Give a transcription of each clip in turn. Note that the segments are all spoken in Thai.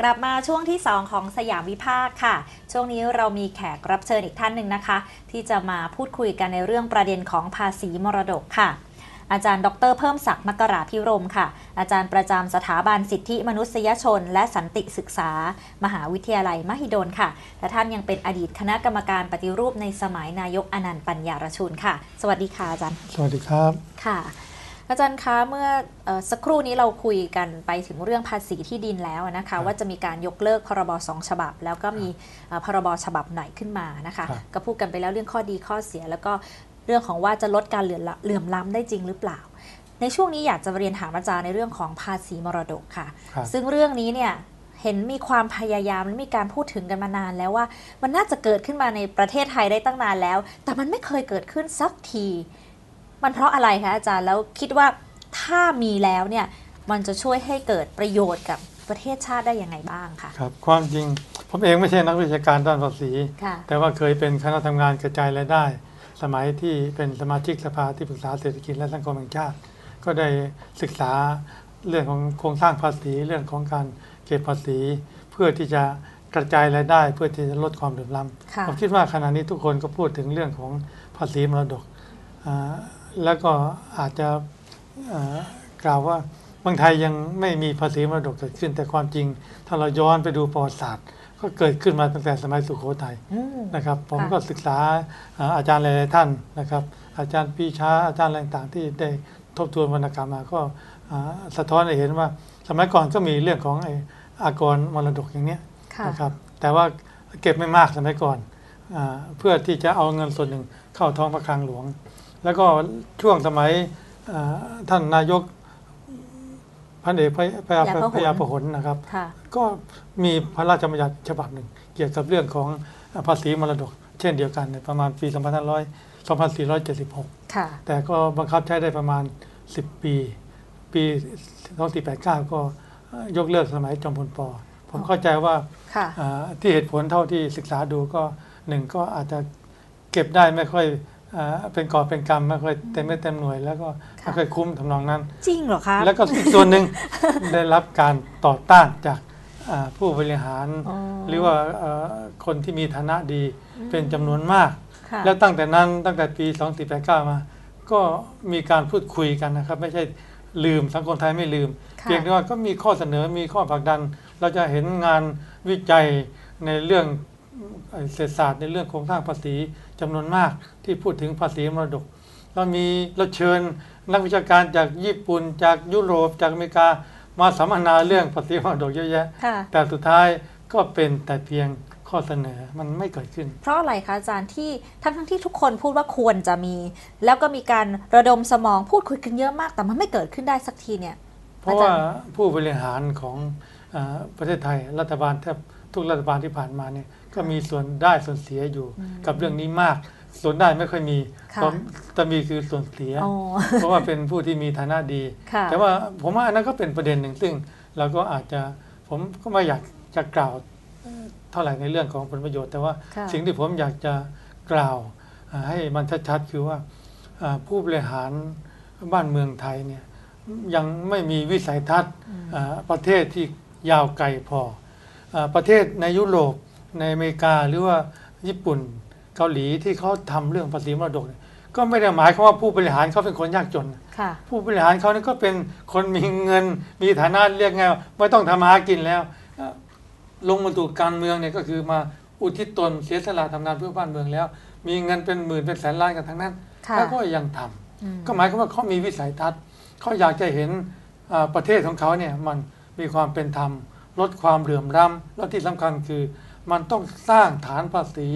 กลับมาช่วงที่ 2 ของสยามวิพากษ์ค่ะ ช่วงนี้เรามีแขกรับเชิญอีกท่านหนึ่งนะคะ ที่จะมาพูดคุยกันในเรื่องประเด็นของภาษีมรดกค่ะอาจารย์ดรเพิ่มศักดิ์มกราพิรมค่ะ อาจารย์ประจำสถาบันสิทธิมนุษยชน และสันติศึกษา มหาวิทยาลัยมหิดลค่ะ และท่านยังเป็นอดีตคณะกรรมการปฏิรูปในสมัยนายกอนันต์ปัญญารชุนค่ะ สวัสดีค่ะอาจารย์ สวัสดีครับ ค่ะ อาจารย์คะเมื่อเออสักครู่นี้เราคุยกันไปถึงเรื่องภาษีที่ดินแล้วนะคะครับว่าจะมีการยกเลิกพรบสองฉบับ แล้วก็มีเอ่อพรบฉบับไหนขึ้นมานะคะครับก็พูดกันไปแล้วเรื่องข้อดีข้อเสีย แล้วก็เรื่องของว่าจะลดการเหลื่อมล้ำเหลื่อมล้ำได้จริงหรือเปล่า ในช่วงนี้อยากจะเรียนถามอาจารย์ในเรื่องของภาษีมรดกค่ะครับซึ่งเรื่องนี้เนี่ยเห็นมีความพยายามและมีการพูดถึงกันมานานแล้วว่า มันน่าจะเกิดขึ้นมาในประเทศไทยได้ตั้งนานแล้ว แต่มันไม่เคยเกิดขึ้นสักที มันเพราะอะไรคะอาจารย์แล้วคิดว่าถ้ามีแล้วเนี่ยมันจะช่วยให้เกิดประโยชน์กับประเทศชาติได้ยังไงบ้างคะครับความจริงผมเองไม่ใช่นักวิชาการด้านภาษีค่ะแต่ว่าเคยเป็นคณะทำงานกระจายรายได้ สมัยที่เป็นสมาชิกสภาที่ปรึกษาเศรษฐกิจและสังคมแห่งชาติ ก็ได้ศึกษาเรื่องของโครงสร้างภาษีเรื่องของการเก็บภาษี เพื่อที่จะกระจายรายได้เพื่อที่จะลดความเหลื่อมล้ำค่ะผมคิดว่าขณะนี้ทุกคนก็พูดถึงเรื่องของภาษีมรดกอ่า แล้วก็อาจจะเอ่อกล่าวว่าเมืองไทยยังไม่มีภาษีมรดกเกิดขึ้น แต่ความจริง ถ้าเราย้อนไปดูประวัติศาสตร์ ก็เกิดขึ้นมาตั้งแต่สมัยสุโขทัยอืมนะครับ ผมค่ะก็ศึกษาอ่าอาจารย์หลายๆท่านนะครับ อาจารย์ปีชาอาจารย์อะไรต่างๆ ที่ได้ทบทวนวรรณกรรมมาก็อ่าสะท้อนให้เห็นว่า สมัยก่อนก็มีเรื่องของไอ้อากรมรดกอย่างเนี้ยค่ะนะครับ แต่ว่าเก็บไม่มากสมัยก่อนอาเพื่อที่จะเอาเงินส่วนหนึ่งเข้าท้องพระคลังหลวง แล้วก็ช่วงสมัยอ่าท่านนายกพันเอกพระพระยาพระยาพหลพระยาพหลนะครับค่ะก็มีพระราชบัญญัติฉบับหนึ่ง เกี่ยวกับเรื่องของภาษีมรดก เช่นเดียวกันในประมาณปี 2500 2476ค่ะแต่ก็บังคับใช้ได้ประมาณ 10 ปี ปี 2489 ก็ยกเลิกสมัยจอมพลปอผมเข้าใจว่าค่ะอ่าที่เหตุผลเท่าที่ศึกษาดูก็หนึ่งก็อาจจะเก็บได้ไม่ค่อยอ่า เป็นกอบเป็นกรรมไม่ค่อยเต็มไม่เต็มหน่วย แล้วก็ค่ะไม่ค่อยคุ้มทำนองนั้น จริงเหรอคะแล้วก็อีกส่วนหนึ่งได้รับการต่อต้านจากอ่าผู้บริหารอ๋อหรือว่าเอ่อคนที่มีฐานะดีเป็นจำนวนมากค่ะแล้วตั้งแต่นั้นตั้งแต่ปี 2489 มา ก็มีการพูดคุยกันนะครับ ไม่ใช่ลืมสังคมไทยไม่ลืมค่ะเพียงแต่ว่าก็มีข้อเสนอมีข้อผลักดัน เราจะเห็นงานวิจัยในเรื่องเอ่อเศรษฐศาสตร์ในเรื่องโครงสร้างภาษี จำนวนมากที่พูดถึงภาษีมรดก เรามีเราเชิญนักวิชาการจากญี่ปุ่น จากยุโรปจากอเมริกามาสัมมนาเรื่องภาษีมรดกเยอะแยะค่ะแต่สุดท้ายก็เป็นแต่เพียงข้อเสนอมันไม่เกิดขึ้น เพราะอะไรคะอาจารย์ที่ทั้งทั้งๆที่ทุกคนพูดว่าควรจะมี แล้วก็มีการระดมสมองพูดคุยกันเยอะมาก แต่มันไม่เกิดขึ้นได้สักทีเนี่ย เพราะว่าผู้บริหารของอาประเทศไทยรัฐบาลแทบ ทุกรัฐบาลที่ผ่านมาเนี่ยก็มีส่วนได้ส่วนเสียอยู่อืมกับเรื่องนี้มาก ส่วนได้ไม่ค่อยมีค่ะเพราะจะมีคือส่วนเสียอ๋อเพราะว่าเป็นผู้ที่มีฐานะดีค่ะแต่ว่าผมว่าอันนั้นก็เป็นประเด็นหนึ่งซึ่งเราก็อาจจะผมก็ไม่อยากจะกล่าวเอ่อเท่าไหร่ในเรื่องของผลประโยชน์ แต่ว่าค่ะสิ่งที่ผมอยากจะกล่าวอ่าให้มันชัดๆคือว่าอ่าผู้บริหารบ้านเมืองไทยเนี่ยยังไม่มีวิสัยทัศน์อืมอ่าประเทศที่ยาวไกลพออา ประเทศในยุโรปในอเมริกาหรือว่าญี่ปุ่นเกาหลีที่เขาทำเรื่องภาษีมรดกเนี่ยก็ไม่ได้หมายความว่าผู้บริหารเขาเป็นคนยากจนค่ะผู้บริหารเขานี่ก็เป็นคนมีเงินมีฐานะเรียกไงว่าไม่ต้องทำมาหากินแล้วเอ่อลงมาถูกการเมืองเนี่ยก็คือมาอุทิศตนเสียสละทำงานเพื่อบ้านเมืองแล้ว มีเงินเป็นหมื่นเป็นแสนล้านกันทั้งนั้นค่ะแล้วก็ยังทำอืมก็หมายความว่าเขามีวิสัยทัศน์เขาอยากจะเห็นอ่าประเทศของเขาเนี่ยมันมีความเป็นธรรม ลดความเหลื่อมล้ำแล้วที่สำคัญคือ มันต้องสร้างฐานภาษี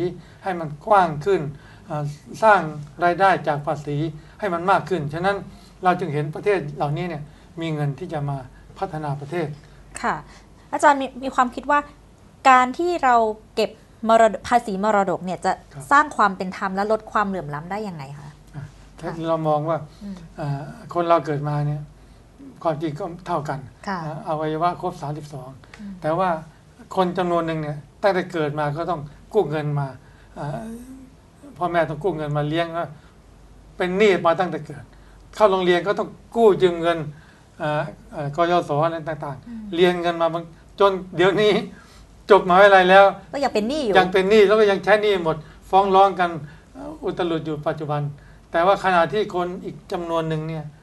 ให้มันกว้างขึ้นอ่าสร้างรายได้จากภาษีให้มันมากขึ้น ฉะนั้นเราจึงเห็นประเทศเหล่านี้เนี่ยมีเงินที่จะมาพัฒนาประเทศ ค่ะ อาจารย์มีมีความคิดว่า การที่เราเก็บมรดภาษีมรดกเนี่ยจะครับสร้างความเป็นธรรมและลดความเหลื่อมล้ำได้ยังไงคะถ้าเรามองว่าอืมอ่าคนเราเกิดมาเนี่ย ความจริงก็เท่ากันค่ะอ่าอวัยวะครบ 32 แต่ว่าคนจำนวนหนึ่งเนี่ยตั้งแต่เกิดมาก็ต้องกู้เงินมาอ่าพ่อแม่ต้องกู้เงินมาเลี้ยงว่าเป็นหนี้มาตั้งแต่เกิด เข้าโรงเรียนก็ต้องกู้ยืมเงินอ่าอ่ากยศอะไรต่างๆ เรียนกันมาบางจนเดี๋ยวนี้จบมหาวิทยาลัยแล้ว ก็ยังเป็นหนี้อยู่ยังเป็นหนี้แล้วก็ยังใช้หนี้หมด ฟ้องร้องกันเอ่ออุตลุดอยู่ปัจจุบัน แต่ว่าขณะที่คนอีกจำนวนหนึ่งเนี่ยเอ่อ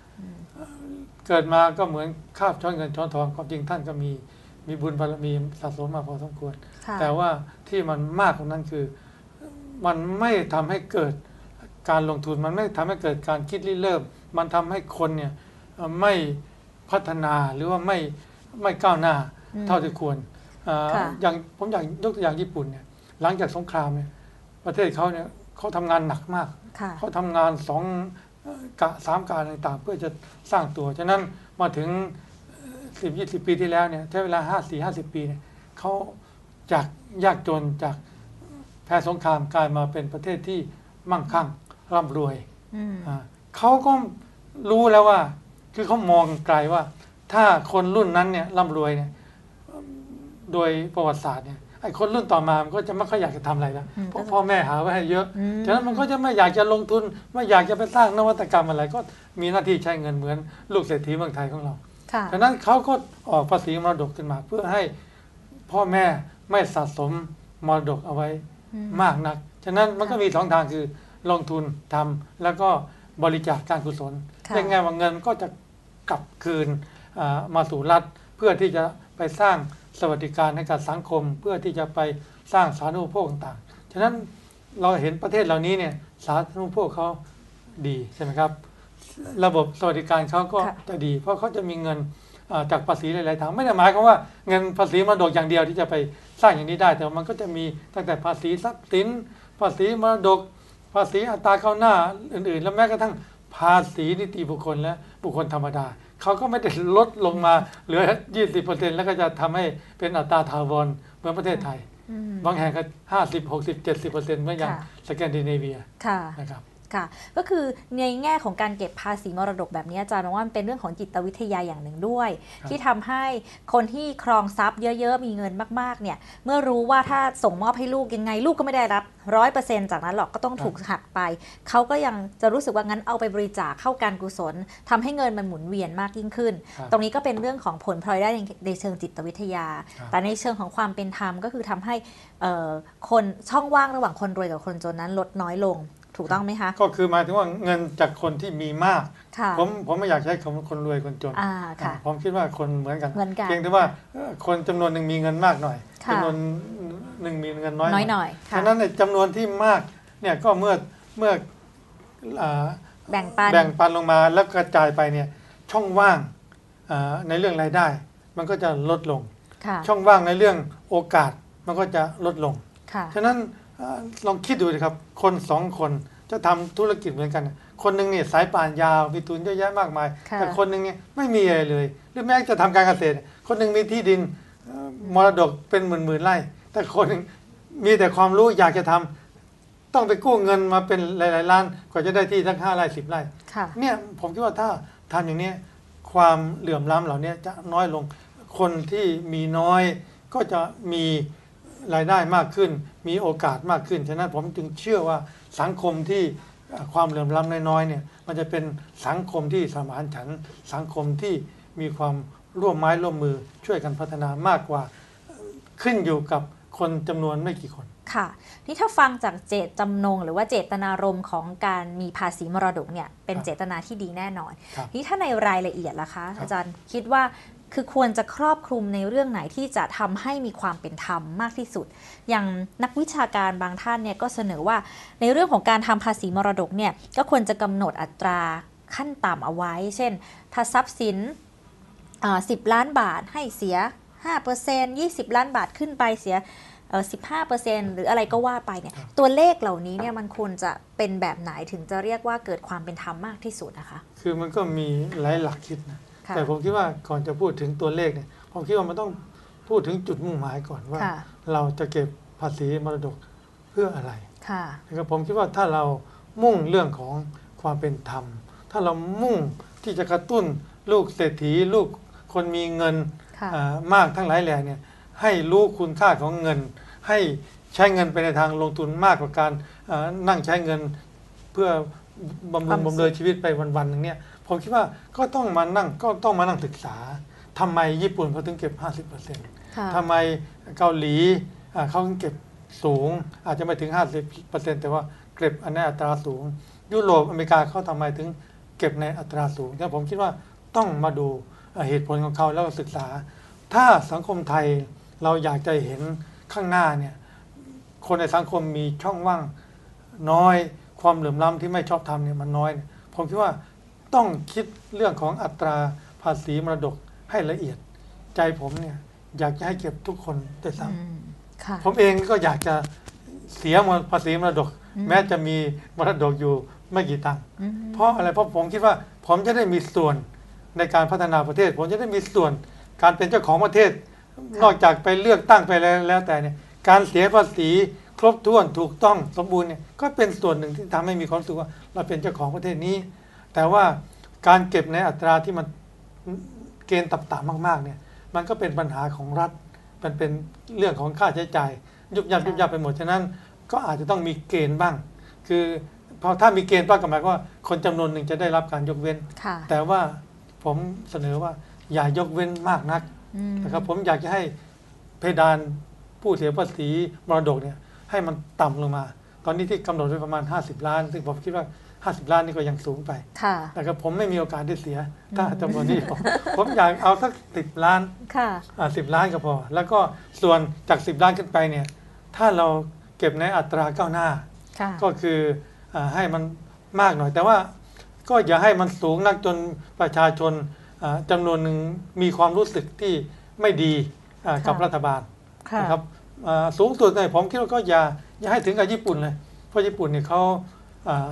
เกิดมาก็เหมือนคาบช้อนเงินช้อนทองความจริงท่านก็มีมีบุญบารมีสะสมมาพอสมควรค่ะแต่ว่าที่มันมากกว่านั้นคือ มันไม่ทำให้เกิดการลงทุนมันไม่ทำให้เกิดการคิดริเริ่ม มันทำให้คนเนี่ยเอ่อไม่พัฒนาหรือว่าไม่ไม่ก้าวหน้าอืมเท่าที่ควรเอ่อค่ะอย่างผมอยากยกตัวอย่างญี่ปุ่นเนี่ยหลังจากสงครามเนี่ยประเทศเขาเนี่ยเขาทำงานหนักมากค่ะเขาทำงานสองเอ่อ กะสามการต่างๆ เพื่อจะสร้างตัว ฉะนั้นมาถึงสิบยี่สิบปีที่แล้วเนี่ยใช้เวลาห้าสี่ห้าสิบปีเนี่ยเขาจากยากจนจากแพ้สงครามกลายมาเป็นประเทศที่มั่งคั่งร่ำรวยอืมอ่าเขาก็รู้แล้วว่า คือเขามองไกลว่า ถ้าคนรุ่นนั้นเนี่ยร่ำรวยเนี่ยโดยประวัติศาสตร์เนี่ย ไอ้คนรุ่นต่อมามันก็จะไม่ค่อยอยากจะทำอะไรแล้วอืมเพราะพ่อแม่หาไว้ให้เยอะอืมฉะนั้นมันก็จะไม่อยากจะลงทุน ไม่อยากจะไปสร้างนวัตกรรมอะไร ก็มีหน้าที่ใช้เงินเหมือนลูกเศรษฐีเมืองไทยของเราค่ะฉะนั้นเขาก็ออกภาษีมรดกขึ้นมา เพื่อให้พ่อแม่ไม่สะสมมรดกเอาไว้อืมากนัก ฉะนั้นมันก็ค่ะมีสองทางคือลงทุนทำแล้วก็บริจาคการกุศลค่ะยังไงว่าเงินก็จะกลับคืนอ่ามาสู่รัฐ เพื่อที่จะไปสร้าง สวัสดิการให้กับสังคมเพื่อที่จะไปสร้างสาธารณูปโภคต่างๆ ฉะนั้นเราเห็นประเทศเหล่านี้เนี่ยสาธารณูปโภคเขาดีใช่ไหมครับ ระบบสวัสดิการเขาก็ค่ะจะดี เพราะเขาจะมีเงินอ่าจากภาษีหลายๆทางไม่ได้หมายความว่าเงินภาษีมรดกอย่างเดียวที่จะไปสร้างอย่างนี้ได้ แต่ว่ามันก็จะมีตั้งแต่ภาษีทรัพย์สิน ภาษีมรดก ภาษีอัตราก้าวหน้าอื่น ๆ แล้วแม้กระทั่งภาษีนิติบุคคลและบุคคลธรรมดา เขาก็ไม่ได้ลดลงมาเหลือ 20%แล้วก็จะทำให้เป็นอัตราถาวรเหมือนประเทศไทยอืมบางแห่งก็ 50 60 70%เหมือนอย่างค่ะสแกนดิเนเวียค่ะนะครับ ค่ะ ก็คือในแง่ของการเก็บภาษีมรดกแบบนี้อาจารย์มองว่ามันเป็นเรื่องของจิตวิทยาอย่างหนึ่งด้วยครับที่ทำให้คนที่ครองทรัพย์เยอะๆ มีเงินมากๆ เนี่ย เมื่อรู้ว่าถ้าส่งมอบให้ลูกยังไง ลูกก็ไม่ได้รับร้อยเปอร์เซ็นจากนั้นหรอกก็ต้องถูกหักไป เขาก็ยังจะรู้สึกว่างั้นเอาไปบริจาคเข้าการกุศลทำให้เงินมันหมุนเวียนมากยิ่งขึ้นครับตรงนี้ก็เป็นเรื่องของผลพลอยได้ในในเชิงจิตวิทยาครับแต่ในเชิงของความเป็นธรรมก็คือทำให้เอ่อคนช่องว่างระหว่างคนรวยกับคนจนนั้นลดน้อยลง ถูกต้องไหมคะ ก็คือหมายถึงว่าเงินจากคนที่มีมากค่ะผมผมไม่อยากใช้คำว่าคนรวยคนจนอ่าค่ะผมคิดว่าคนเหมือนกันเหมือนกัน เพียงแต่ว่าเอ่อคนจำนวนหนึ่งมีเงินมากหน่อยค่ะจำนวนหนึ่งมีเงินน้อยน้อยหน่อยค่ะฉะนั้นในจำนวนที่มากเนี่ยก็เมื่อเมื่ออ่าแบ่งปันแบ่งปันลงมาแล้วกระจายไปเนี่ยช่องว่างอ่าในเรื่องรายได้ มันก็จะลดลงค่ะช่องว่างในเรื่องโอกาสมันก็จะลดลงค่ะฉะนั้นเอ่อ ลองคิดดูนะครับ คนสองคนจะทำธุรกิจเหมือนกัน คนหนึ่งเนี่ยสายป่านยาวมีทุนเยอะแยะมากมายค่ะแต่คนหนึ่งเนี่ยไม่มีอะไรเลย หรือแม้จะทำการเกษตร คนหนึ่งมีที่ดินเอ่อมรดกเป็นหมื่นหมื่นๆไร่ แต่คนหนึ่งมีแต่ความรู้อยากจะทำต้องไปกู้เงินมาเป็นหลาย ๆ ล้านกว่าจะได้ที่ทั้งห้าไร่สิบไร่ค่ะเนี่ยผมคิดว่าถ้าทำอย่างเนี้ยความเหลื่อมล้ำเหล่านี้จะน้อยลงคนที่มีน้อยก็จะมี รายได้มากขึ้น มีโอกาสมากขึ้น ฉะนั้นผมจึงเชื่อว่าสังคมที่เอ่อความเหลื่อมล้ำน้อยๆเนี่ยมันจะเป็นสังคมที่สมานฉันท์สังคมที่มีความร่วมไม้ร่วมมือช่วยกันพัฒนามากกว่าเอ่อขึ้นอยู่กับคนจำนวนไม่กี่คนค่ะนี่ถ้าฟังจากเจตจำนง หรือว่าเจตนารมณ์ของการมีภาษีมรดกเนี่ยเป็นครับเจตนาที่ดีแน่นอนครับนี่ถ้าในรายละเอียดล่ะคะครับอาจารย์คิดว่า คือควรจะครอบคลุมในเรื่องไหนที่จะทำให้มีความเป็นธรรมมากที่สุด อย่างนักวิชาการบางท่านเนี่ยก็เสนอว่าในเรื่องของการทำภาษีมรดกเนี่ยก็ควรจะกำหนดอัตราขั้นต่ำเอาไว้ เช่น ถ้าทรัพย์สินอ่า10ล้านบาทให้เสีย 5% 20 ล้านบาทขึ้นไปเสียเอ่อ15%หรืออะไรก็ว่าไปเนี่ยครับตัวเลขเหล่านี้เนี่ยมันควรจะเป็นแบบไหนถึงจะเรียกว่าเกิดความเป็นธรรมมากที่สุดนะคะ คือมันก็มีหลายหลักคิดนะค่ะ แต่ผมคิดว่าก่อนจะพูดถึงตัวเลขเนี่ยผมคิดว่ามันต้องพูดถึงจุดมุ่งหมายก่อนว่าค่ะเราจะเก็บภาษีมรดกเพื่ออะไรค่ะนะครับผมคิดว่าถ้าเรามุ่งเรื่องของความเป็นธรรม ถ้าเรามุ่งที่จะกระตุ้นลูกเศรษฐีลูกคนมีเงินค่ะอ่ามากทั้งหลายแหล่เนี่ยให้รู้คุณค่าของเงิน ให้ใช้เงินไปในทางลงทุนมากกว่าการอ่านั่งใช้เงินเพื่อบำรุงบำเรอชีวิตไปวันๆหนึ่งเนี่ย ผมคิดว่าก็ต้องมานั่งก็ต้องมานั่งศึกษาทำไมญี่ปุ่นเขาถึงเก็บ 50%ค่ะทำไมเกาหลีอ่าเขาถึงเก็บสูง อาจจะไม่ถึง 50%แต่ว่าเก็บอันในอัตราสูง ยุโรปอเมริกาเขาทำไมถึงเก็บในอัตราสูงแต่ผมคิดว่าต้องมาดูอ่าเหตุผลของเขาแล้วก็ศึกษา ถ้าสังคมไทยเราอยากจะเห็นข้างหน้าเนี่ยคนในสังคมมีช่องว่างน้อยความเหลื่อมล้ำที่ไม่ชอบทำเนี่ยมันน้อยเนี่ยผมคิดว่า ต้องคิดเรื่องของอัตราภาษีมรดกให้ละเอียด ใจผมเนี่ยอยากจะให้เก็บทุกคนด้วยซ้อืมค่ะำผมเองก็อยากจะเสียมรภาษีมรดกอืมแม้จะมีมรดกอยู่ไม่กี่ตังค์อืมเพราะอะไรเพราะผมคิดว่า ผมจะได้มีส่วนในการพัฒนาประเทศ ผมจะได้มีส่วนการเป็นเจ้าของประเทศ นอกจากไปเลือกตั้งไปแล้วแล้วแต่เนี่ยการเสียภาษีครบถ้วนถูกต้องสมบูรณ์เนี่ยก็เป็นส่วนหนึ่งที่ทำให้มีความรู้สึกว่าเราเป็นเจ้าของประเทศนี้ แต่ว่าการเก็บในอัตราที่มันเกณฑ์ต่ำๆมากๆเนี่ยมันก็เป็นปัญหาของรัฐมันเป็นเรื่องของค่าใช้จ่าย ยุบยับค่ะยุบยับไปหมดฉะนั้น ก็อาจจะต้องมีเกณฑ์บ้าง คือพอถ้ามีเกณฑ์บ้างก็หมายความว่าคนจำนวนหนึ่งจะได้รับการยกเว้นค่ะแต่ว่าผมเสนอว่าอย่ายกเว้นมากนักอืมนะครับผมอยากจะให้เพดานผู้เสียภาษีมรดกเนี่ยให้มันต่ำลงมา ตอนนี้ที่กำหนดไว้ประมาณ 50 ล้าน ซึ่งผมคิดว่า 50 ล้านนี่ก็ยังสูงไปค่ะ แต่ครับผมไม่มีโอกาสได้เสีย ถ้าจำนวนนี้ผมผมอยากเอาสักสิบล้านค่ะอ่าสิบล้านก็พอ แล้วก็ส่วนจาก 10 ล้านขึ้นไปเนี่ย ถ้าเราเก็บในอัตราก้าวหน้าค่ะก็คืออาให้มันมากหน่อย แต่ว่าก็อย่าให้มันสูงนักจนประชาชนอ่าจำนวนหนึ่งมีความรู้สึกที่ไม่ดีอ่ากับค่ะรัฐบาลค่ะนะครับอ่าสูงสุดเลยผมคิดว่าก็อย่าอย่าให้ถึงกับญี่ปุ่นเลย เพราะญี่ปุ่นเนี่ยเขาอ่า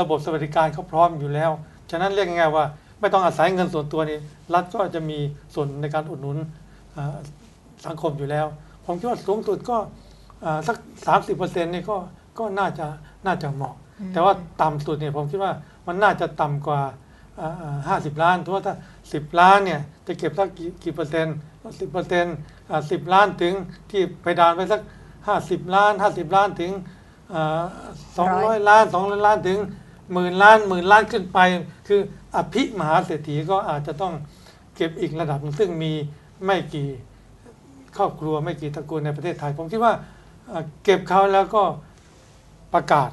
ระบบสวัสดิการเขาพร้อมอยู่แล้ว ฉะนั้นเรียกง่ายๆว่า ไม่ต้องอาศัยเงินส่วนตัวนี่รัฐก็จะมีส่วนในการอุดหนุนอ่าสังคมอยู่แล้ว ผมคิดว่าสูงสุดก็อ่าสัก 30%นี่ก็ก็น่าจะน่าจะเหมาะ แต่ว่าต่ำสุดเนี่ยผมคิดว่ามันน่าจะต่ำกว่าห้าสิบล้านเพราะว่าถ้าสิบล้านเนี่ยจะเก็บสักกี่กี่เปอร์เซ็นต์สิบเปอร์เซ็นต์สิบล้านถึงที่ไปดานไปสักห้าสิบล้านห้าสิบล้านถึงสองร้อยล้านสองร้อยล้านถึง หมื่นล้านหมื่นล้านขึ้นไป คืออภิมหาเศรษฐีก็อาจจะต้องเก็บอีกระดับหนึ่งซึ่งมีไม่กี่ครอบครัวไม่กี่ตระกูลในประเทศไทย ผมคิดว่าเอ่อเก็บเขาแล้วก็ประกาศ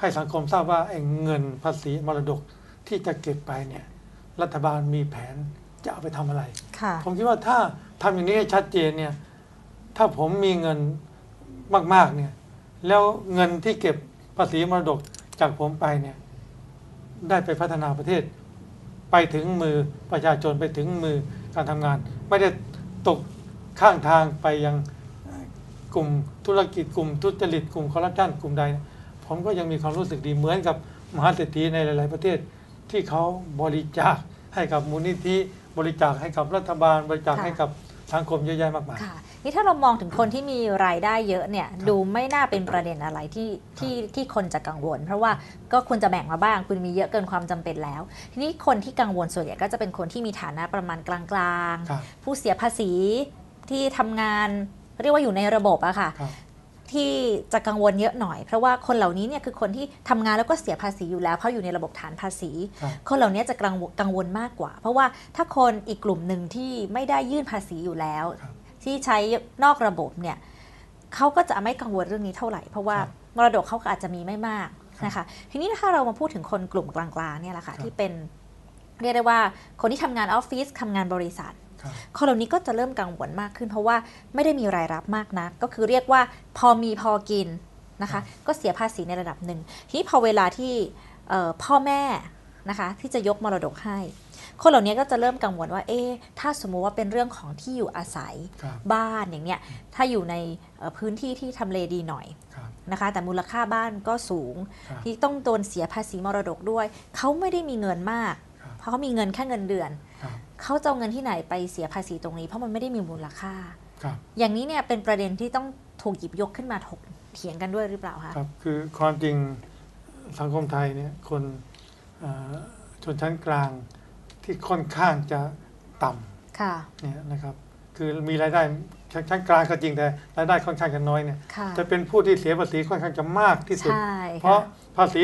ให้สังคมทราบว่าไอ้เงินภาษีมรดกที่จะเก็บไปเนี่ยรัฐบาลมีแผนจะเอาไปทำอะไรค่ะผมคิดว่าถ้าทำอย่างนี้ให้ชัดเจนเนี่ยถ้าผมมีเงินมากๆเนี่ยแล้วเงินที่เก็บภาษีมรดกจากผมไปเนี่ย ได้ไปพัฒนาประเทศ ไปถึงมือประชาชนไปถึงมือการทำงาน ไม่ได้ตกข้างทางไปยังกลุ่มธุรกิจกลุ่มทุจริตกลุ่มคอร์รัปชันกลุ่มใด ผมก็ยังมีความรู้สึกดีเหมือนกับมหาเศรษฐีในหลาย ๆ ประเทศที่เขาบริจาคให้กับมูลนิธิบริจาคให้กับรัฐบาล บริจาคให้กับสังคมเยอะแยะมากมาย นี่ถ้าเรามองถึงคนที่มีรายได้เยอะเนี่ยดูไม่น่าเป็นประเด็นอะไรที่ที่ที่คนจะกังวล เพราะว่าก็คุณจะแบ่งมาบ้าง คุณมีเยอะเกินความจำเป็นแล้ว ทีนี้คนที่กังวลส่วนใหญ่ก็จะเป็นคนที่มีฐานะประมาณกลางครับๆผู้เสียภาษีที่ทำงานเรียกว่าอยู่ในระบบอะค่ะครับที่จะกังวลเยอะหน่อย เพราะว่าคนเหล่านี้เนี่ยคือคนที่ทำงานแล้วก็เสียภาษีอยู่แล้ว เพราะอยู่ในระบบฐานภาษีครับคนเหล่านี้จะกังวลกังวลมากกว่า เพราะว่าถ้าคนอีกกลุ่มหนึ่งที่ไม่ได้ยื่นภาษีอยู่แล้วครับ ที่ใช้นอกระบบเนี่ยเขาก็จะไม่กังวลเรื่องนี้เท่าไหร่ เพราะว่ามรดกเขาก็อาจจะมีไม่มากนะคะทีนี้ถ้าเรามาพูดถึงคนกลุ่มกลางๆเนี่ยแหละค่ะครับที่เป็นเรียกได้ว่าคนที่ทำงานออฟฟิศทำงานบริษัทครับคนเหล่านี้ก็จะเริ่มกังวลมากขึ้น เพราะว่าไม่ได้มีรายรับมากนะก็คือเรียกว่าพอมีพอกินนะคะ ก็เสียภาษีในระดับหนึ่งทีนี้พอเวลาที่เอ่อพ่อแม่นะคะ ที่จะยกมรดกให้ คนเหล่านี้ก็จะเริ่มกังวลว่า เอ๊ะถ้าสมมุติว่าเป็นเรื่องของที่อยู่อาศัยครับบ้านอย่างเนี้ย ถ้าอยู่ในเอ่อพื้นที่ที่ทำเลดีหน่อยครับนะคะ แต่มูลค่าบ้านก็สูงครับที่ต้องโดนเสียภาษีมรดกด้วย เขาไม่ได้มีเงินมากครับเพราะเขามีเงินแค่เงินเดือนครับเขาจะเอาเงินที่ไหนไปเสียภาษีตรงนี้ เพราะมันไม่ได้มีมูลค่าครับอย่างนี้เนี่ยเป็นประเด็นที่ต้องถูกหยิบยกขึ้นมาถกเถียงกันด้วยหรือเปล่าคะครับคือความจริงสังคมไทยเนี่ยคนเอ่อชนชั้นกลาง ที่ค่อนข้างจะต่ำค่ะเนี่ยนะครับคือมีรายได้ชั้นชั้นกลางก็จริงแต่รายได้ค่อนข้างจะน้อยเนี่ยค่ะ จะเป็นผู้ที่เสียภาษีค่อนข้างจะมากที่สุด ใช่เพราะค่ะ ภาษี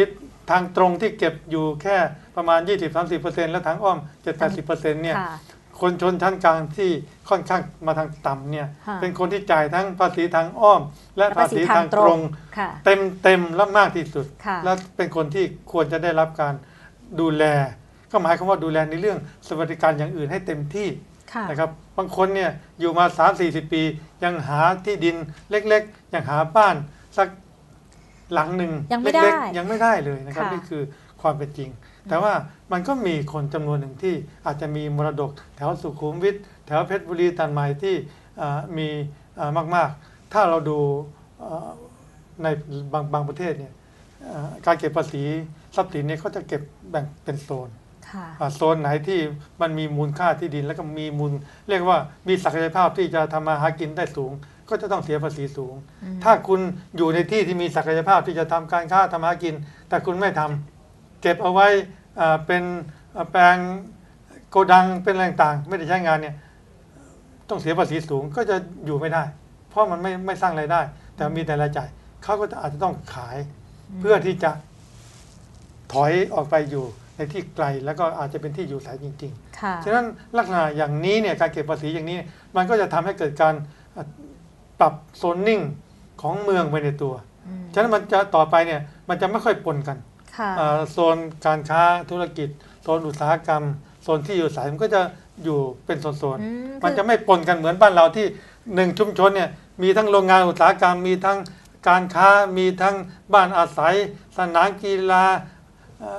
ทางตรงที่เก็บอยู่แค่ประมาณ 20-30%และทางอ้อม 7-80%เนี่ย ค่ะ คนชนชั้นกลางที่ค่อนข้างมาทางต่ำเนี่ย ค่ะ เป็นคนที่จ่ายทั้งภาษีทางอ้อม และภาษีทางตรง ค่ะ เต็มเต็มและมากที่สุด ค่ะ และเป็นคนที่ควรจะได้รับการดูแล ก็หมายความว่าดูแลในเรื่องสวัสดิการอย่างอื่นให้เต็มที่ค่ะนะครับบางคนเนี่ยอยู่มา 3 4 0 ปี ยังหาที่ดินเล็กๆ ยังหาบ้านสักหลังหนึ่งยังไม่ได้เล็กๆยังไม่ได้เลยนะครับค่ะนี่คือความเป็นจริง แต่ว่ามันก็มีคนจำนวนหนึ่งที่อาจจะมีมรดกแถวสุขุมวิทแถวเพชรบุรีตันใหม่ที่เอ่อมีเอ่อมากๆ ถ้าเราดูเอ่อในบางบางประเทศเนี่ยเอ่อการเก็บภาษีทรัพย์สินเนี่ยเขาจะเก็บแบ่งเป็นโซนค่ะอ่า โซนไหนที่มันมีมูลค่าที่ดิน แล้วก็มีมูล เรียกว่ามีศักยภาพที่จะทำมาหากินได้สูง ก็จะต้องเสียภาษีสูงอืมถ้าคุณอยู่ในที่ที่มีศักยภาพที่จะทำการค้าทำมาหากิน แต่คุณไม่ทำเก็บเอาไว้อ่าเป็นอ่าแปลงโกดังเป็นอะไรต่างๆไม่ได้ใช้งานเนี่ยต้องเสียภาษีสูงก็จะอยู่ไม่ได้ เพราะมันไม่ไม่สร้างรายได้ แต่มีแต่รายจ่ายเขาก็จะอาจจะต้องขายเพื่อที่จะถอยออกไปอยู่ ในที่ไกลแล้วก็อาจจะเป็นที่อยู่อาศัยจริงๆค่ะฉะนั้นลักษณะอย่างนี้เนี่ยการเก็บภาษีอย่างนี้เนี่ยมันก็จะทำให้เกิดการเอ่อปรับโซนนิ่งของเมืองไปในตัว อืมฉะนั้นมันจะต่อไปเนี่ยมันจะไม่ค่อยปนกันค่ะอ่าโซนการค้าธุรกิจ โซนอุตสาหกรรม โซนที่อยู่อาศัยมันก็จะอยู่เป็นโซนอืๆมันคือจะไม่ปนกันเหมือนบ้านเราที่หนึ่งชุมชนเนี่ยมีทั้งโรงงานอุตสาหกรรม มีทั้งการค้ามีทั้งบ้านอาศัย สนามกีฬาเอ่อ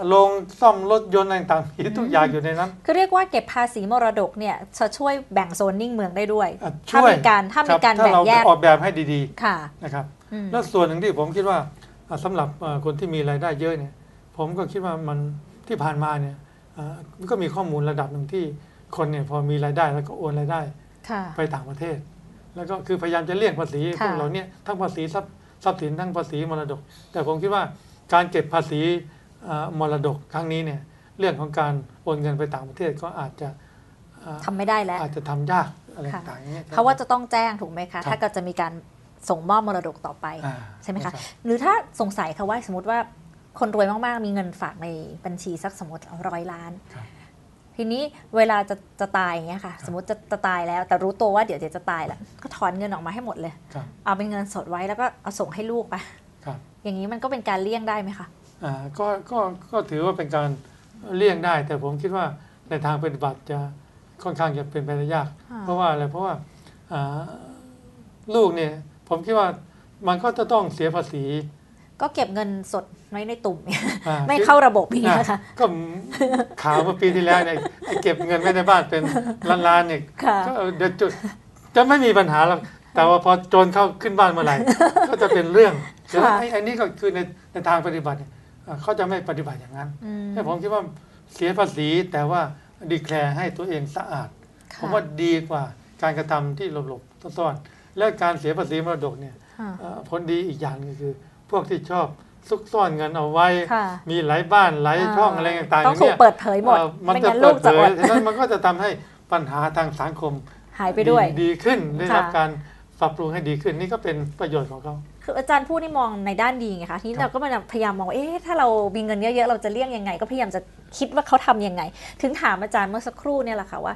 โรงซ่อมรถยนต์อะไรต่างๆมีทุกอย่างอยู่ในนั้น คือเรียกว่าเก็บภาษีมรดกเนี่ยจะช่วยแบ่งโซนนิ่งเมืองได้ด้วยอะถ้าช่วยมีการถ้าคมีบการถ้าแบ่งเราแยกออกแบบให้ดีค่ะๆนะครับอืมแล้วส่วนหนึ่งที่ผมคิดว่าอ่าสำหรับอ่าคนที่มีรายได้เยอะเนี่ย ผมก็คิดว่ามันที่ผ่านมาเนี่ยอ่ามันก็มีข้อมูลระดับหนึ่งที่คนเนี่ยพอมีรายได้แล้วก็โอนรายได้ค่ะไปต่างประเทศ แล้วก็คือพยายามจะเลี่ยงภาษีค่ะพวกเราเนี่ยทั้งภาษีทรัพย์ทรัพย์สินทั้งภาษีมรดก แต่ผมคิดว่าการเก็บภาษีอ่า มรดกครั้งนี้เนี่ยเรื่องของการโอนเงินไปต่างประเทศก็อาจจะอ่าทำไม่ได้แล้ว อาจจะทำยากอะไรค่ะต่างๆอย่างเงี้ยเพราะว่าจะต้องแจ้งถูกไหมคะครับถ้าเกิดจะมีการส่งมอบมรดกต่อไปอ่าใช่ไหมคะรับหรือถ้าสงสัยค่ะว่าสมมติว่าคนรวยมากๆ มีเงินฝากในบัญชีสักสมมติร้อยล้านครับทีนี้เวลาจะจะตายอย่างเงี้ยค่ะ สมมติจะจะตายแล้ว แต่รู้ตัวว่าเดี๋ยวเดี๋ยวจะตายแล้วก็ถอนเงินออกมาให้หมดเลยครับเอาเป็นเงินสดไว้แล้วก็เอาส่งให้ลูกไปครับอย่างนี้มันก็เป็นการเลี่ยงได้ไหมคะอ่า ก็ก็ก็ถือว่าเป็นการเลี่ยงได้ แต่ผมคิดว่าในทางปฏิบัติจะค่อนข้างจะเป็นไปได้ยากอ่าเพราะว่าอะไรเพราะว่าอ่าลูกเนี่ยผมคิดว่ามันก็จะต้องเสียภาษี ก็เก็บเงินสดไว้ในตุ่มเนี่ยอ่ไม่เข้าระบบอย่างเงี้ยอ่าค่ะก็ข่าวเมื่อปีที่แล้วเนี่ยไอ้เก็บเงินไว้ในบ้านเป็นล้านๆเนี่ยค่ะก็เดี๋ยวจะจะไม่มีปัญหาหรอกแต่ว่าพอโจรเข้าขึ้นบ้านเมื่อไหร่ก็จะเป็นเรื่องค่ะแล้วไอ้ไอ้นี่ก็คือในในทางปฏิบัติเนี่ยอ่า เขาจะไม่ปฏิบัติอย่างนั้นอืมแต่ผมคิดว่าเสียภาษีแต่ว่าดีแคลร์ให้ตัวเองสะอาดค่ะผมว่าดีกว่าการกระทำที่หลบๆซ่อนๆและการเสียภาษีมรดกเนี่ยค่ะเอ่อผลดีอีกอย่างหนึงคือ พวกที่ชอบซุกซ่อนเงินเอาไว้ค่ะมีหลายบ้านหลายช่องอะไรต่างๆต้องย่าถูกเยเปิดเผยหมดเอ่อมันไม่จะงั้นเปิลูดกเผจะอยดฉะนั้นมันก็จะทำให้ปัญหาทางสังคมหายไปด้วย ดีขึ้นได้รับค่ะการปรับปรุงให้ดีขึ้นนี่ก็เป็นประโยชน์ของเขา คืออาจารย์พูดนี่มองในด้านดีไงคะทีนี้ครับเราก็มาพยายามมองว่าเอ๊ะถ้าเรามีเงินเยอะๆเราจะเลี่ยงยังไง ก็พยายามจะคิดว่าเขาทำยังไง ถึงถามอาจารย์เมื่อสักครู่เนี่ยแหละค่ะว่า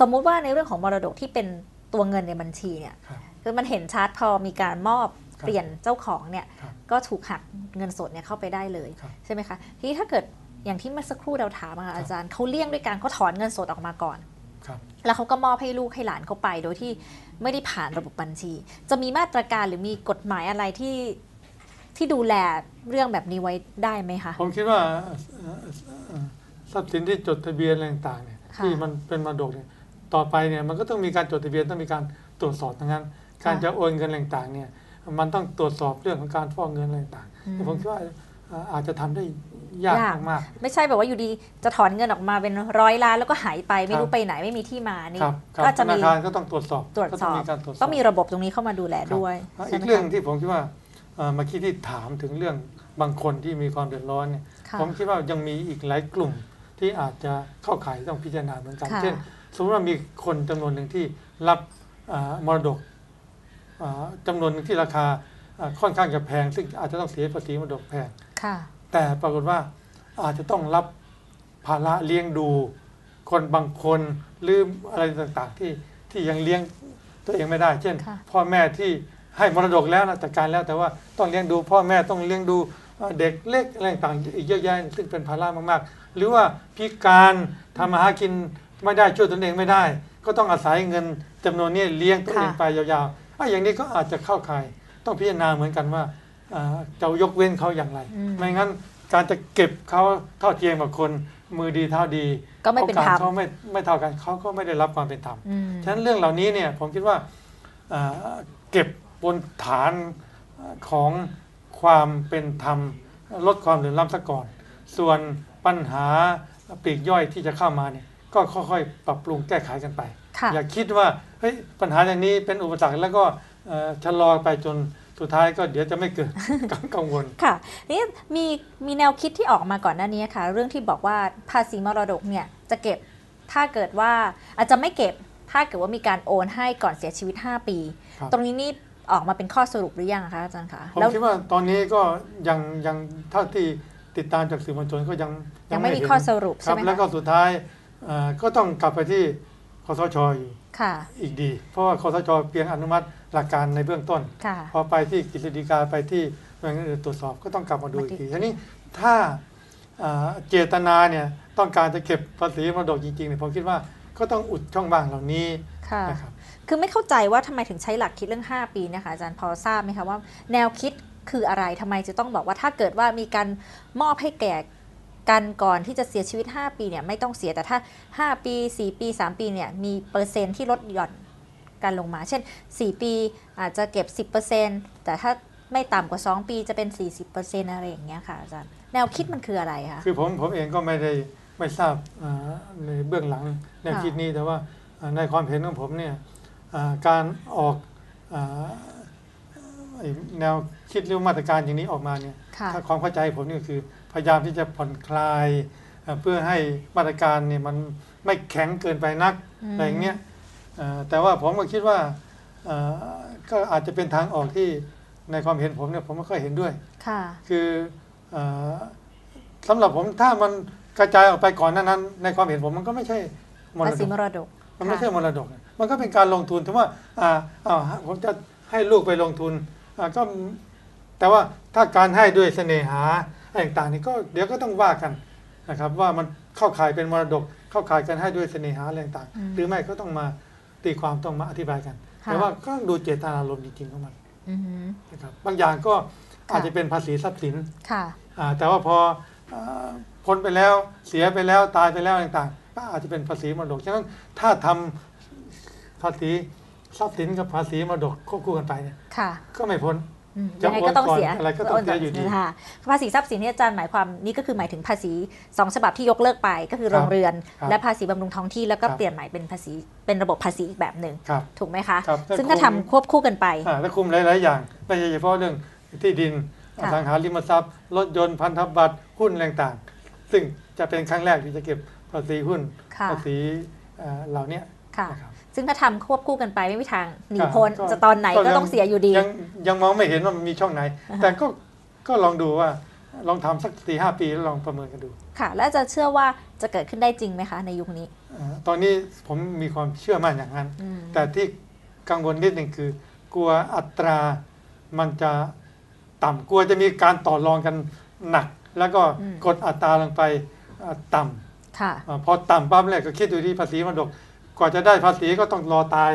สมมุติว่าในเรื่องของมรดกที่เป็นตัวเงินในบัญชีเนี่ยครับคือมันเห็นชัดพอมีการมอบครับเปลี่ยนเจ้าของเนี่ยครับก็ถูกหักเงินสดเนี่ยเข้าไปได้เลยครับใช่ไหมคะทีนี้ถ้าเกิดอย่างที่เมื่อสักครู่เราถามอะค่ะอาจารย์เขาเลี่ยงด้วยการเขาถอนเงินสดออกมาก่อนครับ แล้วเขาก็มอบให้ลูกให้หลานเขาไป โดยที่ไม่ได้ผ่านระบบบัญชี จะมีมาตรการหรือมีกฎหมายอะไรที่ที่ดูแลเรื่องแบบนี้ไว้ได้ไหมคะ ผมคิดว่าเอ่อเอ่อเอ่อทรัพย์สินที่จดทะเบียนอะไรต่างๆเนี่ยค่ะที่มันเป็นมรดกเนี่ยต่อไปเนี่ยมันก็ต้องมีการจดทะเบียนต้องมีการตรวจสอบทั้งนั้น การจะโอนเงินอะไรต่างๆเนี่ยมันต้องตรวจสอบเรื่องของการฟอกเงินอะไรต่างอืมๆผมคิดว่าเอ่ออาจจะทำได้ยากยากมาก ไม่ใช่แบบว่าอยู่ดีจะถอนเงินออกมาเป็นร้อยล้านแล้วก็หายไปไม่ครัรู้บไปไหนไม่มีที่มาๆนี่ครับครับก็ธจะนามีคารก็ต้องตรวจสอบตรวจก็สต้อองบมีการตรวจสอบต้องมีระบบตรงนี้เข้ามาดูแลด้วยอะใช่อีไหกมเรื่องคะที่ผมคิดว่าเอ่อเมื่อกี้ที่ถามถึงเรื่องบางคนที่มีความเดือดร้อนเนี่ยค่ะผมคิดว่ายังมีอีกหลายกลุ่มที่อาจจะเข้าข่ายต้องพิจารณาเหมือนกันค่ะเช่น สมมติว่ามีคนจำนวนหนึ่งที่รับอ่ามรดกอ่าจำนวนหนึ่งที่ราคาอ่าค่อนข้างจะแพง ซึ่งอาจจะต้องเสียภาษีมรดกแพงค่ะ แต่ปรากฏว่าอาจจะต้องรับภาระเลี้ยงดู คนบางคนหรืออะไรต่างๆ ที่ที่ยังเลี้ยงตัวเองไม่ได้ เช่นค่ะพ่อแม่ที่ให้มรดกแล้วนะจัดการแล้วแต่ว่าต้องเลี้ยงดู พ่อแม่ต้องเลี้ยงดูเอ่อเด็กเล็กอะไรต่างๆอีกเยอะแยะซึ่งเป็นภาระมากๆ หรือว่าพิการทำมาหากินไม่ได้ช่วยตนเองไม่ได้ ก็ต้องอาศัยเงินจำนวนนี้เลี้ยงตัวเองค่ะไปยาวๆอะอย่างนี้ก็อาจจะเข้าข่ายต้องพิจารณาเหมือนกันว่าเอ่อ จะยกเว้นเขาอย่างไรอืมไม่งั้นการจะเก็บเขาเท่าเทียมกับคนมือดีเท่าดีก็ไม่เป็นธรรมโอกาสเขาไม่ไม่เท่ากันเขาก็ไม่ได้รับความเป็นธรรมอืมฉะนั้นเรื่องเหล่านี้เนี่ยผมคิดว่าเอ่อเก็บบนฐานของความเป็นธรรมลดความเหลื่อมล้ำซะก่อน ส่วนปัญหาปลีกย่อยที่จะเข้ามาเนี่ยก็ค่อยๆ ปรับปรุงแก้ไขกันไปค่ะอย่าคิดว่าเฮ้ยปัญหาอย่างนี้เป็นอุปสรรคแล้วก็เอ่อชะลอไปจน สุดท้ายก็เดี๋ยวจะไม่เกิดกังวลค่ะนี่มีมีแนวคิดที่ออกมาก่อนหน้านี้ค่ะ เรื่องที่บอกว่าภาษีมรดกเนี่ยจะเก็บถ้าเกิดว่าอาจจะไม่เก็บถ้าเกิดว่ามีการโอนให้ก่อนเสียชีวิต 5 ปีครับตรงนี้นี่ออกมาเป็นข้อสรุปหรือยังคะอาจารย์คะผมแล้วคิดว่าตอนนี้ก็ยังยังเท่าที่ติดตามจากสื่อมวลชนก็ยังยังไม่มีเห็นข้อสรุปคใช่รับไหมแล้วก็คะสุดท้ายเอ่อก็ต้องกลับไปที่คสชอยู่ค่ะ อีกดี เพราะว่าคสชเพียงอนุมัติหลักการในเบื้องต้นค่ะพอไปที่กฤษฎีกาไปที่หน่วยงานอื่นตรวจสอบก็ต้องกลับมาดูมาอีกที่ทีทีนี้ถ้าเอ่อเจตนาเนี่ยต้องการจะเก็บภาษีมรดกจริงๆเนี่ยผมคิดว่าก็ต้องอุดช่องว่างเหล่านี้ค่ะนะครับคือไม่เข้าใจว่าทำไมถึงใช้หลักคิดเรื่อง 5 ปีเนะคะอาจารย์พอทราบไหมคะว่าแนวคิดคืออะไรทำไมจะต้องบอกว่าถ้าเกิดว่ามีการมอบให้แก่ กันก่อนที่จะเสียชีวิต 5 ปีเนี่ยไม่ต้องเสียแต่ถ้า 5 ปี 4 ปี 3 ปีเนี่ยมีเปอร์เซ็นต์ที่ลดหย่อนกันลงมา เช่น 4 ปีอาจจะเก็บ 10%แต่ถ้าไม่ต่ำกว่า 2 ปีจะเป็น 40%อะไรอย่างเงี้ยค่ะอาจารย์แนวคิดมันคืออะไรคะคือผมผมเองก็ไม่ได้ไม่ทราบเอ่อในเบื้องหลังแนวค่ะคิดนี้แต่ว่าเอ่อในความเห็นของผมเนี่ยเอ่อการออกเอ่อไอ้แนวคิดหรือมาตรการอย่างนี้ออกมาเนี่ยค่ะถ้าความเข้าใจผมนี่ก็คือ พยายามที่จะผ่อนคลายเอ่อเพื่อให้มาตรการเนี่ยมันไม่แข็งเกินไปนักมอะไรอย่างเงี้ยเอ่อแต่ว่าผมก็คิดว่าเอ่อก็อาจจะเป็นทางออกที่ในความเห็นผมเนี่ยผมไม่ค่อยเห็นด้วยค่ะคือเออสำหรับผมถ้ามันกระจายออกไปก่อนหนั้นนั้น ในความเห็นผมมันก็ไม่ใช่มรภาดษีกมรดก มันไม่ค่ะใช่มรดก มันก็เป็นการลงทุนถือว่าอ่าอ่าผมจะให้ลูกไปลงทุนอ่าก็แต่ว่าถ้าการให้ด้วยเสน่หา อะไรต่างๆนี่ก็เดี๋ยวก็ต้องว่ากันนะครับว่ามันเข้าข่ายเป็นมรดกเข้าข่ายการให้ด้วยเสน่หาอะไรต่างอืมๆหรือไม่ก็ต้องมาตีความต้องมาอธิบายกันค่ะแต่ว่าก็ต้องดูเจตนารมณ์จริงๆของมันอือหือนะครับบางอย่างก็ค่ะอาจจะเป็นภาษีทรัพย์สินค่ะอ่าแต่ว่าพอเอ่อพ้นไปแล้วเสียไปแล้วตายไปแล้วต่างๆ ก็อาจจะเป็นภาษีมรดกฉะนั้นถ้าทำภาษีทรัพย์สินกับภาษีมรดกควบคู่กันไปเนี่ยค่ะก็ไม่พ้นอืมจะ ยังไงก็ต้องเสียโอนก่อนอะไรก็ต้องเสียอยู่ดีค่ะภาษีทรัพย์สินที่อาจารย์หมายความนี่ก็คือหมายถึงภาษีสองฉบับที่ยกเลิกไปก็คือโรงเรือนครับและภาษีบำรุงท้องที่แล้วก็ครับเปลี่ยนใหม่เป็นภาษีเป็นระบบภาษีอีกแบบหนึ่งครับถูกไหมคะครับซึ่งถ้าทำควบคู่กันไปอ่าและคุมหลาย ๆ อย่างไม่ใช่เฉพาะเรื่องที่ดินอค่ะสังหาริมทรัพย์รถยนต์พันธบัตรหุ้นอะไรต่างๆ ซึ่งจะเป็นครั้งแรกที่จะเก็บภาษีหุ้นค่ะภาษีเอ่อเหล่าเนี้ยค่ะนะครับ ซึ่งถ้าทำควบคู่กันไปไม่มีทางหนีก็พ้นก็จะตอนไหนก็ยังต้องเสียอยู่ดียังยังมองไม่เห็นว่ามันมีช่องไหนอ่าฮะแต่ก็ก็ลองดูว่าลองทำสักสี่ห้าปีแล้วลองประเมินกันดู ค่ะ แล้วอาจะเชื่อว่าจะเกิดขึ้นได้จริงไหมคะในยุคนี้เอ่อตอนนี้ผมมีความเชื่อมั่นอย่างนั้นอืมแต่ที่กังวลนิดหนึ่งคือ กลัวอัตรามันจะต่ำกลัวจะมีการต่อรองกันหนัก แล้วก็กดอัตราลงไปเอ่อต่ำค่ะอ่าพอต่ำปั๊บเนี่ยก็คิดดูที่ภาษีมรดก กว่าจะได้ภาษีก็ต้องรอตาย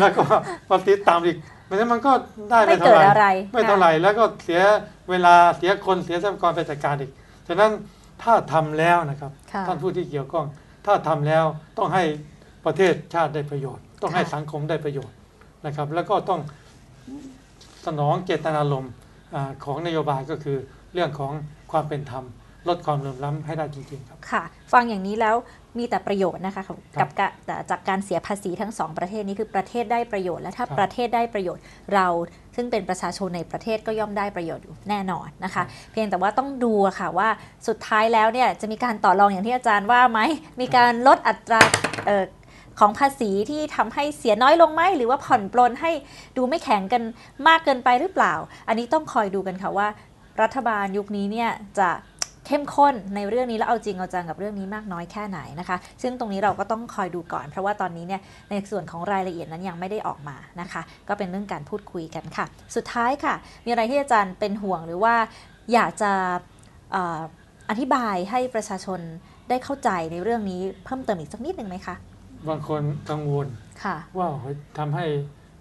แล้วก็ภาษีต่ำอีกเพราะฉะนั้นมันก็ได้ไม่ไม่เท่าเกิดไหร่อะไรไม่เท่าไหร่แล้วก็เสียเวลาเสียคนเสียทรัพยากรไปจัดการอีกฉะนั้นถ้าทำแล้วนะครับค่ะท่านผู้ที่เกี่ยวข้อง ถ้าทำแล้วต้องให้ประเทศชาติได้ประโยชน์ ต้องให้ค่ะสังคมได้ประโยชน์นะครับ แล้วก็ต้องสนองเจตนารมณ์อ่าของนโยบายก็คือเรื่องของความเป็นธรรมลดความเหลื่อมล้ำให้ได้จริงๆครับค่ะ ฟังอย่างนี้แล้ว มีแต่ประโยชน์นะคะกับครับกับกะแต่จากการเสียภาษีทั้งสองประเทศนี้คือประเทศได้ประโยชน์และถ้าครับประเทศได้ประโยชน์เราซึ่งเป็นประชาชนในประเทศก็ย่อมได้ประโยชน์อยู่แน่นอนนะคะ เพียงแต่ว่าต้องดูอะค่ะว่าสุดท้ายแล้วเนี่ยจะมีการต่อรองอย่างที่อาจารย์ว่าไหมมีการลดอัตราเอ่อของภาษีที่ทำให้เสียน้อยลงไหมหรือว่าผ่อนปลนให้ดูไม่แข็งกันมากเกินไปหรือเปล่า อันนี้ต้องคอยดูกันค่ะว่า รัฐบาลยุคนี้เนี่ยจะแเข้มข้นในเรื่องนี้แล้วเอาจริงเอาจังกับเรื่องนี้มากน้อยแค่ไหนนะคะ ซึ่งตรงนี้เราก็ต้องคอยดูก่อน เพราะว่าตอนนี้เนี่ยในส่วนของรายละเอียดนั้นยังไม่ได้ออกมานะคะ ก็เป็นเรื่องการพูดคุยกันค่ะ สุดท้ายค่ะ มีอะไรที่อาจารย์เป็นห่วงหรือว่าอยากจะเอ่ออธิบายให้ประชาชนได้เข้าใจในเรื่องนี้เพิ่มเติมอีกสักนิดหนึ่งไหมคะ บางคนกังวลค่ะว่าเฮ้ยทำให้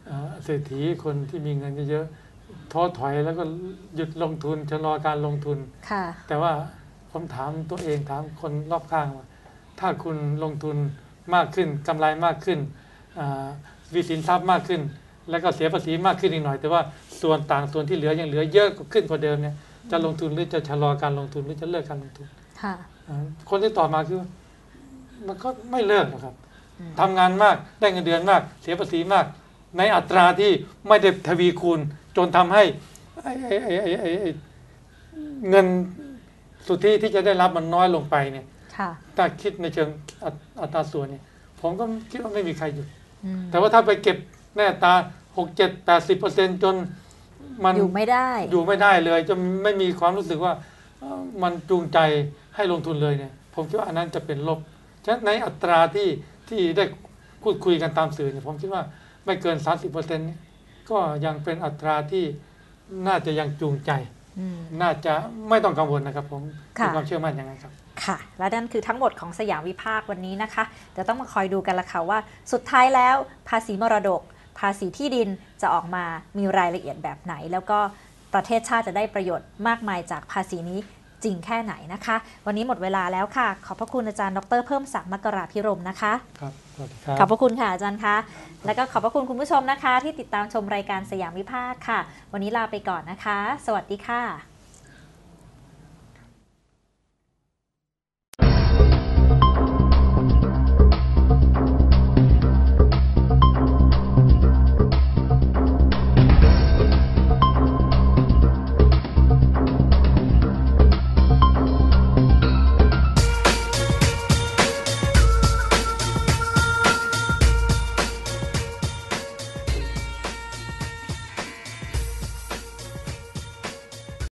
เอ่อเศรษฐีคนที่มีเงินเยอะๆท้อถอยแล้วก็หยุดลงทุนชะลอการลงทุนค่ะแต่ว่า ผมถามตัวเองถามคนรอบข้างว่าถ้าคุณลงทุนมากขึ้นกำไรมากขึ้นอ่ามีสินทรัพย์มากขึ้น แล้วก็เสียภาษีมากขึ้นอีกหน่อย แต่ว่าส่วนต่างส่วนที่เหลือยังเหลือเยอะขึ้นกว่าเดิมเนี่ยจะลงทุนหรือจะชะลอการลงทุนหรือจะเลิกการลงทุนค่ะอ่าคนที่ตอบมาคือ มันก็ไม่เลิกนะครับอืมทำงานมากได้เงินเดือนมาก เสียภาษีมาก ในอัตราที่ไม่ได้ทวีคูณจนทำให้ไอ้ไอ้ไอ้ไอ้ไอ้เงิน สุทธิที่จะได้รับมันน้อยลงไปเนี่ยค่ะถ้าคิดในเชิงอัตอัตราส่วนเนี่ย ผมก็คิดว่าไม่มีใครหยุดอืมแต่ว่าถ้าไปเก็บแน่ตาหกเจ็ดแปดสิบเปอร์เซ็นจนมันอยู่ไม่ได้อยู่ไม่ได้เลยจนไม่มีความรู้สึกว่าเอ่อมันจูงใจให้ลงทุนเลยเนี่ย ผมคิดว่าอันนั้นจะเป็นลบฉะนั้นในอัตราที่ที่ได้พูดคุยกันตามสื่อเนี่ยผมคิดว่าไม่เกิน 30%เนี่ยก็ยังเป็นอัตราที่น่าจะยังจูงใจอืม น่าจะไม่ต้องกังวลนะครับผมค่ะมีความเชื่อมั่นอย่างนั้นครับค่ะ และนั่นคือทั้งหมดของสยามวิภาควันนี้นะคะเดี๋ยวต้องมาคอยดูกันละค่ะว่า สุดท้ายแล้วภาษีมรดก ภาษีที่ดินจะออกมามีรายละเอียดแบบไหน แล้วก็ประเทศชาติจะได้ประโยชน์มากมายจากภาษีนี้จริงแค่ไหนนะคะ วันนี้หมดเวลาแล้วค่ะ ขอบพระคุณอาจารย์ ดร เพิ่มศักดิ์มกราพิรมนะคะ ครับสวัสดีครับ ขอบพระคุณค่ะอาจารย์คะแล้วก็ขอบพระคุณคุณผู้ชมนะคะ ที่ติดตามชมรายการสยามวิภาคค่ะ วันนี้ลาไปก่อนนะคะ สวัสดีค่ะ